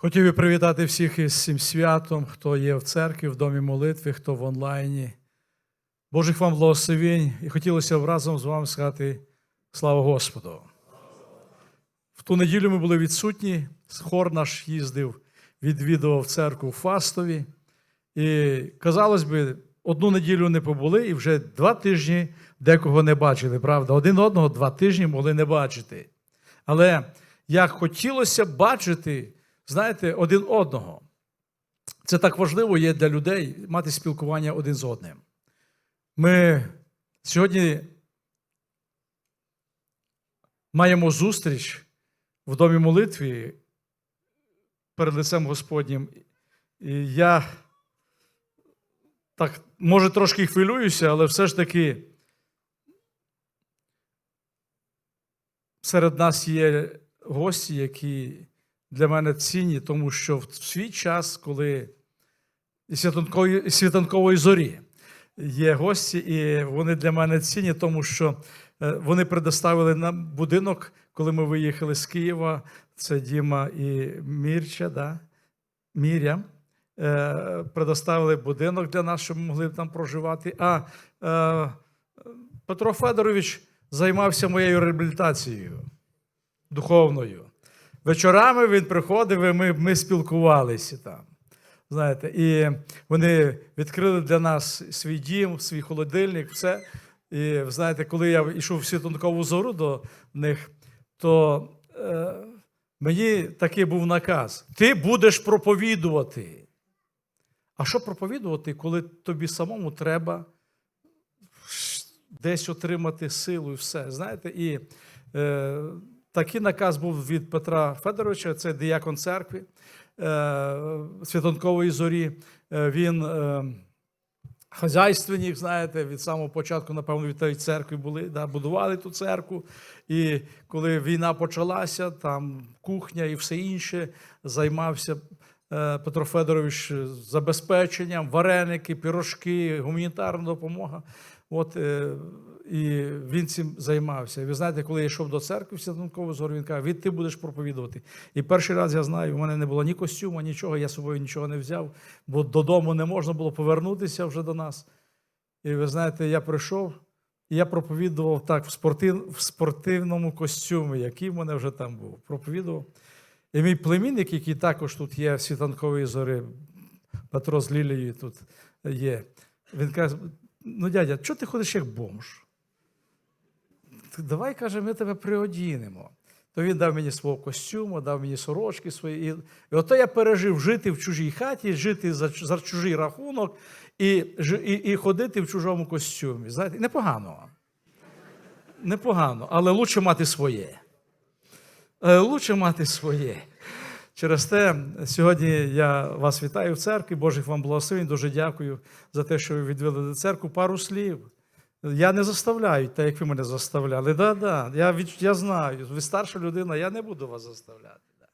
Хотів би привітати всіх із цим святом, хто є в церкві, в домі молитви, хто в онлайні. Божих вам благословень. І хотілося б разом з вами сказати слава Господу. В ту неділю ми були відсутні. Хор наш їздив, відвідував церкву в Фастові. І, казалось би, одну неділю не побули, і вже два тижні декого не бачили. Правда, один одного два тижні могли не бачити. Але як хотілося бачити, знаєте, один одного. Це так важливо є для людей мати спілкування один з одним. Ми сьогодні маємо зустріч в домі молитві перед лицем Господнім. І я так, може, трошки хвилююся, але все ж таки серед нас є гості, які для мене цінні, тому що в свій час, коли світанкової, світанкової зорі є гості, і вони для мене цінні, тому що е, вони предоставили нам будинок, коли ми виїхали з Києва. Це Діма і Мірча, да? Міря. Е, Предоставили будинок для нас, щоб ми могли там проживати. А е, Петро Федорович займався моєю реабілітацією духовною. Вечорами він приходив, і ми, ми спілкувалися там. Знаєте, і вони відкрили для нас свій дім, свій холодильник, все. І знаєте, коли я йшов в світанкову зору до них, то е, мені такий був наказ: ти будеш проповідувати. А що проповідувати, коли тобі самому треба десь отримати силу і все? Знаєте, і е, такий наказ був від Петра Федоровича, це діякон церкви е, Святонкової зорі. Е, він е, хазяйственник, знаєте, від самого початку, напевно, від тієї церкви були, да, будували ту церкву. І коли війна почалася, там кухня і все інше, займався Петро Федорович забезпеченням, вареники, пірожки, гуманітарна допомога. От, і він цим займався. І ви знаєте, коли я йшов до церкви в Святонкову зору, він каже, від ти будеш проповідувати. І перший раз я знаю, у мене не було ні костюма, нічого, я з собою нічого не взяв, бо додому не можна було повернутися вже до нас. І ви знаєте, я прийшов, і я проповідував так в, спортив, в спортивному костюмі, який в мене вже там був. Проповідував. І мій племінник, який також тут є в світанковій зорі, Петро з Лілією тут є. Він каже: ну, дядя, чого ти ходиш як бомж? Давай, каже, ми тебе приодінемо. То він дав мені свого костюму, дав мені сорочки свої. І, ото я пережив жити в чужій хаті, жити за, за чужий рахунок і, і, і ходити в чужому костюмі. Знаєте, непогано. Непогано, але лучше мати своє. Е, Лучше мати своє. Через те сьогодні я вас вітаю в церкві, Божих вам благословень. Дуже дякую за те, що ви відвели до церкву. Пару слів. Я не заставляю, так як ви мене заставляли. Да, да, я, від, я знаю, ви старша людина, я не буду вас заставляти. Да.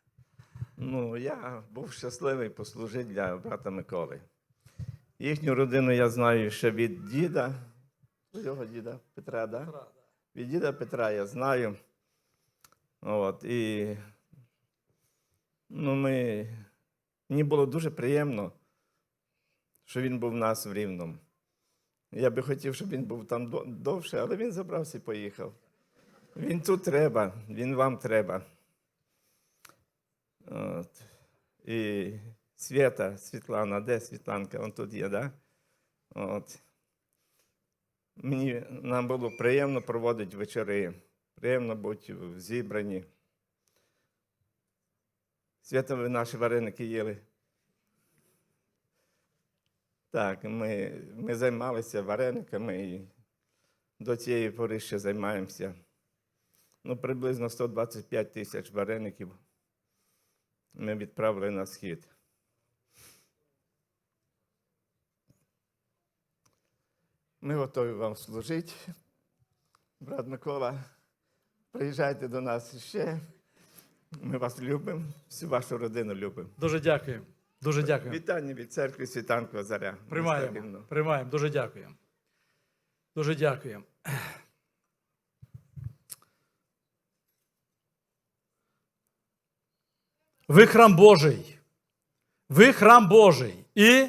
Ну, я був щасливий послужити для брата Миколи. Їхню родину я знаю ще від діда, його діда Петра, да? Від діда Петра я знаю. От, і ну, ми, мені було дуже приємно, що він був в нас в Рівному. Я би хотів, щоб він був там довше, але він забрався і поїхав. Він тут треба, він вам треба. От. І Свята, Світлана, де Світланка? Он тут є, да? От. Мені нам було приємно проводити вечори, приємно бути в зібранні. Свята, ви наші вареники їли. Так, ми, ми займалися варениками і до цієї пори ще займаємося. Ну, приблизно 125 тисяч вареників ми відправили на схід. Ми готові вам служити. Брат Микола, приїжджайте до нас ще. Ми вас любимо, всю вашу родину любимо. Дуже дякую. Дуже дякую. Вітання від церкви Світанкова Заря. Приймаємо. Приймаємо. Дуже дякую. Дуже дякую. Ви храм Божий. Ви храм Божий, і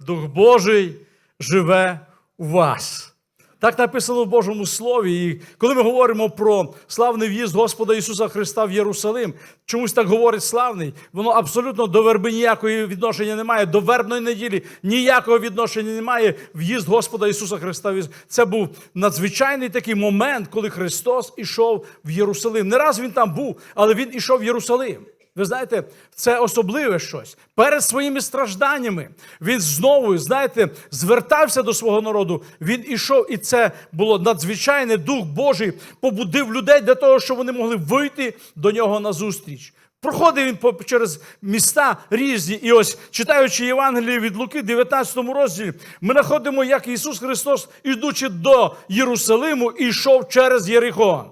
Дух Божий живе у вас. Так написано в Божому Слові. І коли ми говоримо про славний в'їзд Господа Ісуса Христа в Єрусалим, чомусь так говорить славний, воно абсолютно до верби ніякого відношення немає, до вербної неділі ніякого відношення немає в'їзд Господа Ісуса Христа. Це був надзвичайний такий момент, коли Христос ішов в Єрусалим. Не раз він там був, але він ішов в Єрусалим. Ви знаєте, це особливе щось. Перед своїми стражданнями він знову, знаєте, звертався до свого народу. Він ішов, і це було надзвичайне Дух Божий побудив людей для того, щоб вони могли вийти до нього на зустріч. Проходив він через міста різні, і ось читаючи Євангеліє від Луки, 19 розділі, ми знаходимо, як Ісус Христос, ідучи до Єрусалиму, ішов через Єрихон.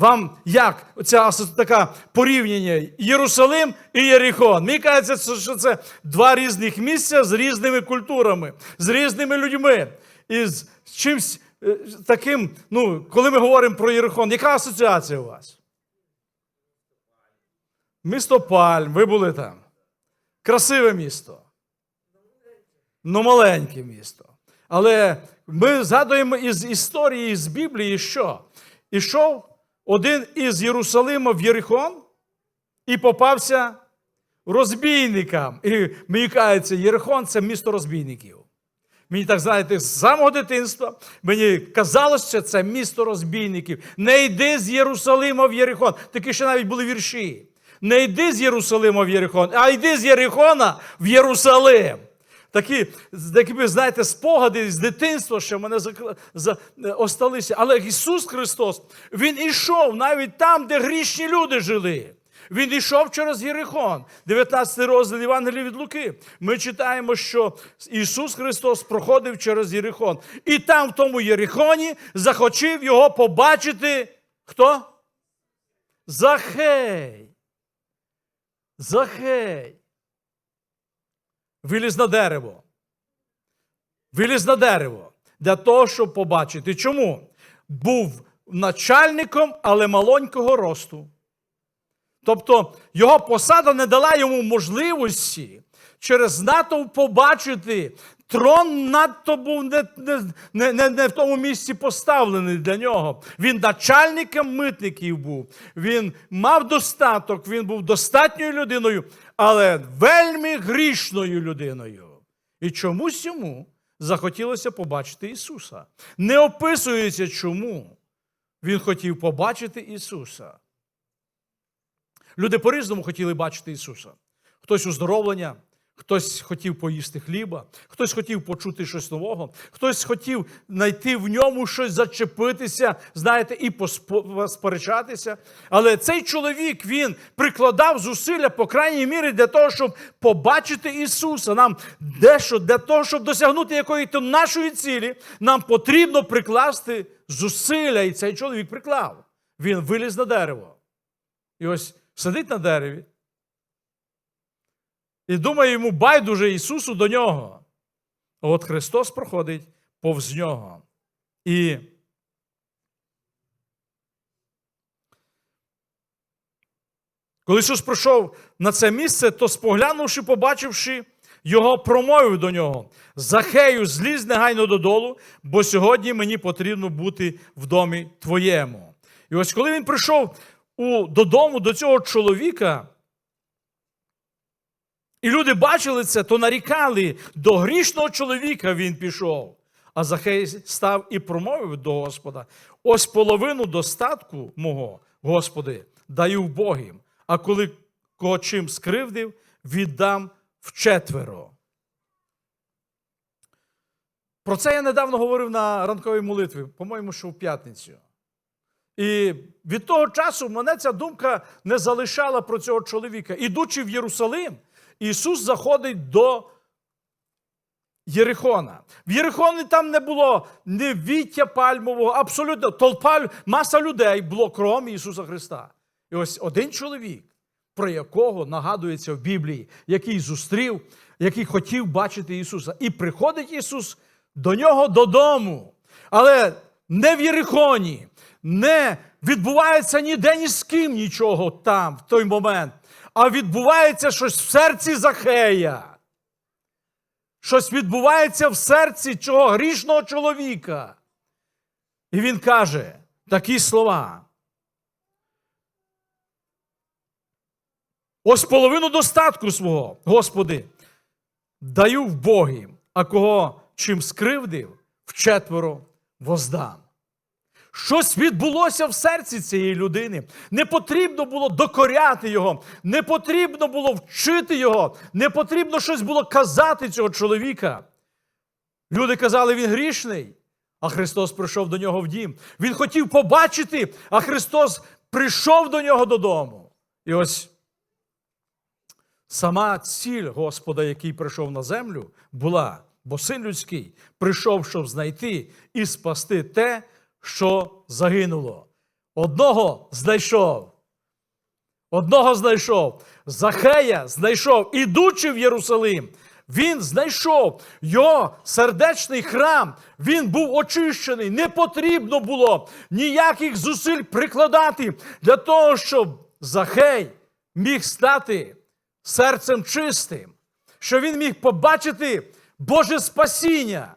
Вам як ця така порівняння Єрусалим і Єріхон? Мені кажеться, що це два різних місця з різними культурами, з різними людьми. І з чимсь е, таким, ну, коли ми говоримо про Єрихон, яка асоціація у вас? Місто Пальм, ви були там. Красиве місто. Ну, маленьке місто. Але ми згадуємо із історії, з Біблії, що ішов один із Єрусалима в Єрихон і попався розбійникам. І мені кажеться, Єрихон це місто розбійників. Мені так знаєте, з самого дитинства мені казалося, що це місто розбійників. Не йди з Єрусалима в Єрихон. Такі ще навіть були вірші. Не йди з Єрусалима в Єрихон, а йди з Єрихона в Єрусалим. Такі, такі знаєте, спогади з дитинства, що в мене за, е. Але Ісус Христос, Він ішов навіть там, де грішні люди жили. Він йшов через Єрихон. 19 розділ Євангелія від Луки. Ми читаємо, що Ісус Христос проходив через Єрихон. І там, в тому Єрихоні, захотів його побачити. Хто? Захей. Захей. Виліз на дерево. Виліз на дерево для того, щоб побачити. Чому? Був начальником, але малонького росту. Тобто його посада не дала йому можливості через натовп побачити. Трон надто був не, не, не, не, в тому місці поставлений для нього. Він начальником митників був. Він мав достаток, він був достатньою людиною, але вельми грішною людиною. І чомусь йому захотілося побачити Ісуса. Не описується, чому він хотів побачити Ісуса. Люди по-різному хотіли бачити Ісуса. Хтось уздоровлення, хтось хотів поїсти хліба, хтось хотів почути щось нового, хтось хотів знайти в ньому щось зачепитися, знаєте, і посперечатися. Але цей чоловік він прикладав зусилля, по крайній мірі, для того, щоб побачити Ісуса. Нам дещо для того, щоб досягнути якоїсь нашої цілі, нам потрібно прикласти зусилля. І цей чоловік приклав. Він виліз на дерево. І ось сидить на дереві. І думає йому байдуже Ісусу до нього. От Христос проходить повз нього. І коли Ісус прийшов на це місце, то споглянувши, побачивши його, промовив до нього: Захею, злізь негайно додолу, бо сьогодні мені потрібно бути в домі твоєму. І ось коли він прийшов у, додому до цього чоловіка, і люди бачили це, то нарікали, до грішного чоловіка він пішов. А Захей став і промовив до Господа: ось половину достатку мого, Господи, даю Богім, а коли кого чим скривдив, віддам вчетверо. Про це я недавно говорив на ранковій молитві, по-моєму, що в п'ятницю. І від того часу мене ця думка не залишала про цього чоловіка. Ідучи в Єрусалим, Ісус заходить до Єрихона. В Єрихоні там не було ні віття пальмового, абсолютно толпа, маса людей було кром Ісуса Христа. І ось один чоловік, про якого нагадується в Біблії, який зустрів, який хотів бачити Ісуса. І приходить Ісус до нього додому. Але не в Єрихоні, не відбувається ніде ні з ким нічого там в той момент. А відбувається щось в серці Захея. Щось відбувається в серці цього грішного чоловіка. І він каже такі слова. Ось половину достатку свого, Господи, даю в Богі, а кого чим скривдив, вчетверо воздам. Щось відбулося в серці цієї людини. Не потрібно було докоряти його, не потрібно було вчити його, не потрібно щось було казати цього чоловіка. Люди казали, він грішний, а Христос прийшов до нього в дім. Він хотів побачити, а Христос прийшов до нього додому. І ось сама ціль Господа, який прийшов на землю, була, бо син людський прийшов, щоб знайти і спасти те, що загинуло. Одного знайшов. Одного знайшов. Захея знайшов, ідучи в Єрусалим. Він знайшов його сердечний храм, він був очищений. Не потрібно було ніяких зусиль прикладати для того, щоб Захей міг стати серцем чистим, що він міг побачити Боже спасіння.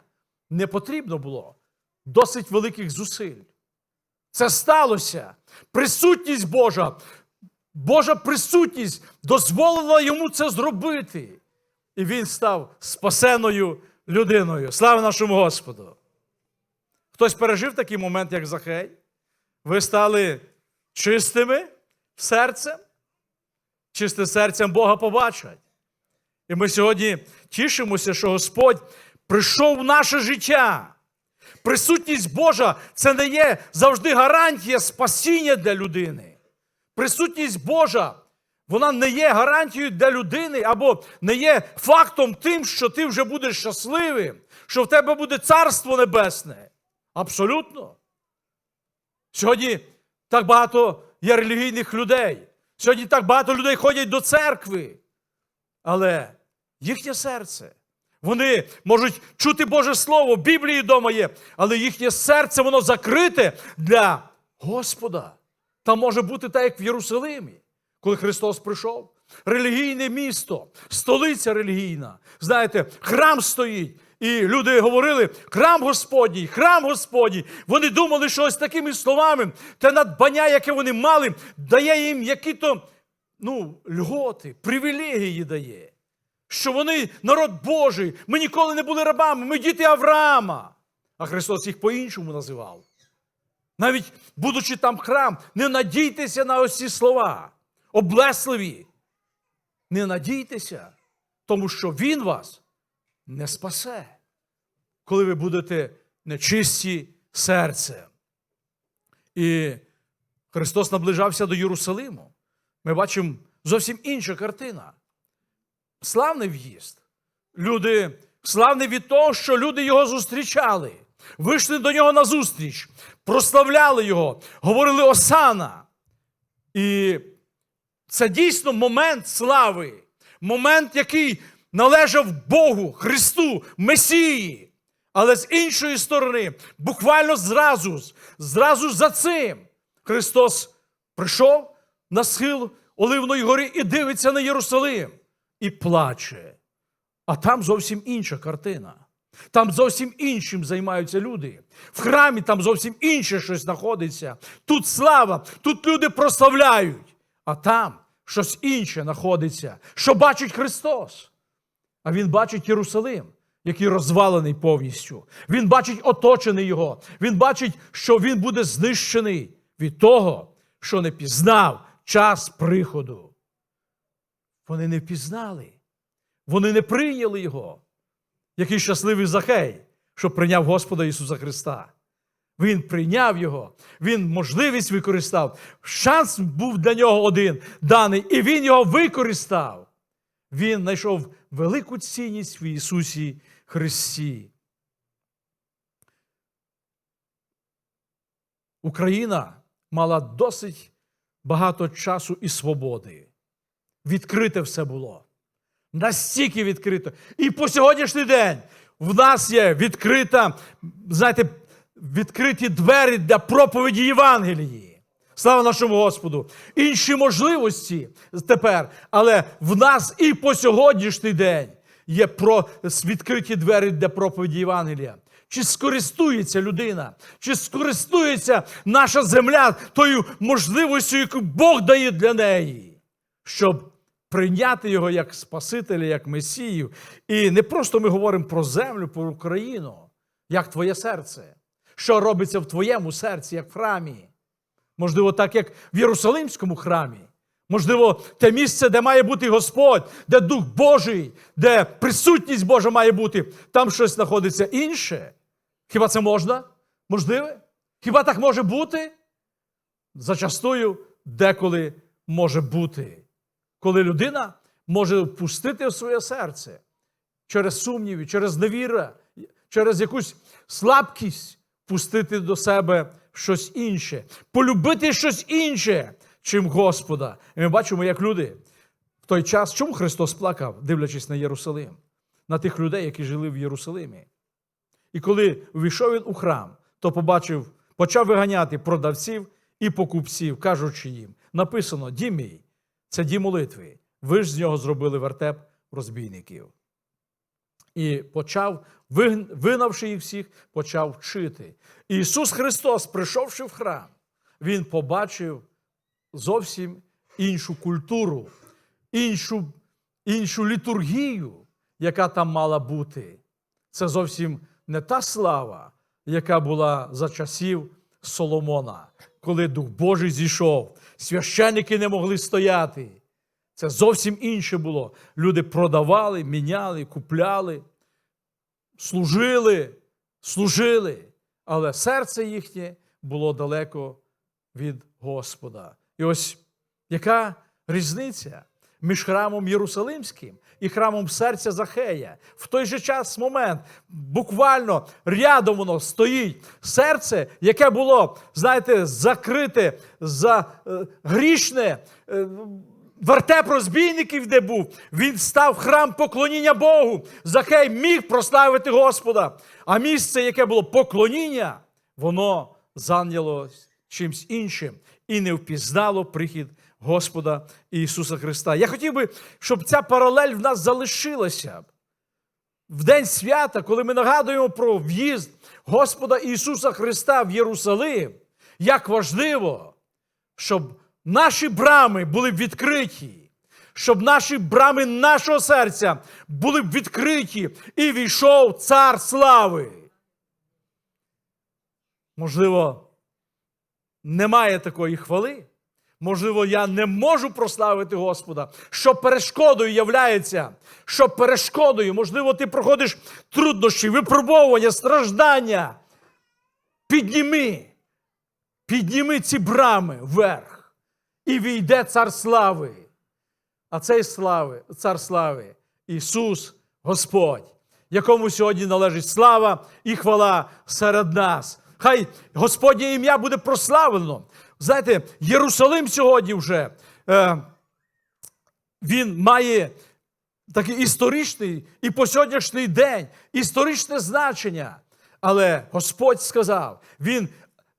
Не потрібно було досить великих зусиль. Це сталося. Присутність Божа, Божа присутність дозволила йому це зробити. І він став спасеною людиною. Слава нашому Господу! Хтось пережив такий момент, як Захей? Ви стали чистими серцем? Чистим серцем Бога побачать. І ми сьогодні тішимося, що Господь прийшов в наше життя. Присутність Божа це не є завжди гарантія спасіння для людини. Присутність Божа, вона не є гарантією для людини або не є фактом тим, що ти вже будеш щасливим, що в тебе буде царство небесне. Абсолютно. Сьогодні так багато є релігійних людей. Сьогодні так багато людей ходять до церкви. Але їхнє серце. Вони можуть чути Боже Слово, Біблії вдома є, але їхнє серце воно закрите для Господа. Там може бути так, як в Єрусалимі, коли Христос прийшов. Релігійне місто, столиця релігійна. Знаєте, храм стоїть. І люди говорили: храм Господній, храм Господній. Вони думали, що ось такими словами те надбання, яке вони мали, дає їм які-то ну, льготи, привілегії дає що вони народ Божий, ми ніколи не були рабами, ми діти Авраама. А Христос їх по-іншому називав. Навіть будучи там храм, не надійтеся на ось ці слова, облесливі. Не надійтеся, тому що Він вас не спасе, коли ви будете нечисті серцем. І Христос наближався до Єрусалиму. Ми бачимо зовсім інша картина славний в'їзд. Люди славні від того, що люди його зустрічали, вийшли до нього на зустріч, прославляли його, говорили Осана. І це дійсно момент слави, момент, який належав Богу, Христу, Месії. Але з іншої сторони, буквально зразу, зразу за цим, Христос прийшов на схил Оливної гори і дивиться на Єрусалим і плаче. А там зовсім інша картина. Там зовсім іншим займаються люди. В храмі там зовсім інше щось знаходиться. Тут слава, тут люди прославляють, а там щось інше знаходиться, що бачить Христос. А Він бачить Єрусалим, який розвалений повністю. Він бачить оточений його. Він бачить, що він буде знищений від того, що не пізнав час приходу. Вони не впізнали. Вони не прийняли його. Який щасливий Захей, що прийняв Господа Ісуса Христа. Він прийняв його, він можливість використав. Шанс був для нього один даний, і він його використав. Він знайшов велику цінність в Ісусі Христі. Україна мала досить багато часу і свободи. Відкрите все було. Настільки відкрито. І по сьогоднішній день в нас є відкрита, знаєте, відкриті двері для проповіді Євангелії. Слава нашому Господу! Інші можливості тепер, але в нас і по сьогоднішній день є про відкриті двері для проповіді Євангелія. Чи скористується людина, чи скористується наша земля тою можливістю, яку Бог дає для неї, щоб прийняти його як Спасителя, як Месію. І не просто ми говоримо про землю, про Україну, як твоє серце, що робиться в твоєму серці, як в храмі. Можливо, так як в Єрусалимському храмі. Можливо, те місце, де має бути Господь, де Дух Божий, де присутність Божа має бути, там щось знаходиться інше. Хіба це можна? Можливе? Хіба так може бути? Зачастую деколи може бути, коли людина може впустити в своє серце через сумніви, через невіра, через якусь слабкість впустити до себе щось інше, полюбити щось інше, чим Господа. І ми бачимо, як люди в той час, чому Христос плакав, дивлячись на Єрусалим, на тих людей, які жили в Єрусалимі. І коли увійшов він у храм, то побачив, почав виганяти продавців і покупців, кажучи їм: написано: дім мій, це дім молитви. Ви ж з нього зробили вертеп розбійників. І почав, вигнавши їх всіх, почав вчити. Ісус Христос, прийшовши в храм, Він побачив зовсім іншу культуру, іншу, іншу літургію, яка там мала бути. Це зовсім не та слава, яка була за часів Соломона, коли Дух Божий зійшов, священники не могли стояти. Це зовсім інше було. Люди продавали, міняли, купляли, служили, служили, але серце їхнє було далеко від Господа. І ось яка різниця між храмом Єрусалимським і храмом серця Захея? В той же час момент буквально рядом воно стоїть серце, яке було, знаєте, закрите, за, е, грішне. е, Вертеп розбійників, де був, він став храм поклоніння Богу. Захей міг прославити Господа. А місце, яке було поклоніння, воно зайнялось чимсь іншим і не впізнало прихід Господа Ісуса Христа. Я хотів би, щоб ця паралель в нас залишилася. В день свята, коли ми нагадуємо про в'їзд Господа Ісуса Христа в Єрусалим, як важливо, щоб наші брами були відкриті, щоб наші брами нашого серця були відкриті, і війшов цар слави. Можливо, немає такої хвали. Можливо, я не можу прославити Господа, що перешкодою являється, що перешкодою, можливо, ти проходиш труднощі, випробовування, страждання. Підніми, підніми ці брами вверх, і війде цар слави. А цей слави, цар слави, Ісус Господь, якому сьогодні належить слава і хвала серед нас. Хай Господнє ім'я буде прославлено. Знаєте, Єрусалим сьогодні вже е, він має такий історичний і по сьогоднішній день історичне значення. Але Господь сказав, Він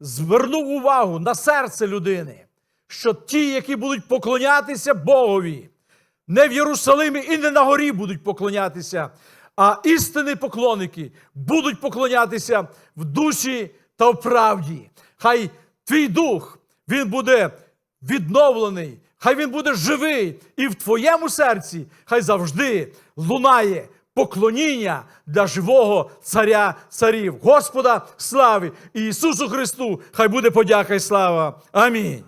звернув увагу на серце людини, що ті, які будуть поклонятися Богові, не в Єрусалимі і не на горі будуть поклонятися, а істинні поклонники будуть поклонятися в душі та в правді. Хай твій дух він буде відновлений, хай він буде живий, і в твоєму серці хай завжди лунає поклоніння для живого царя царів, Господа слави і Ісусу Христу. Хай буде подяка і слава. Амінь.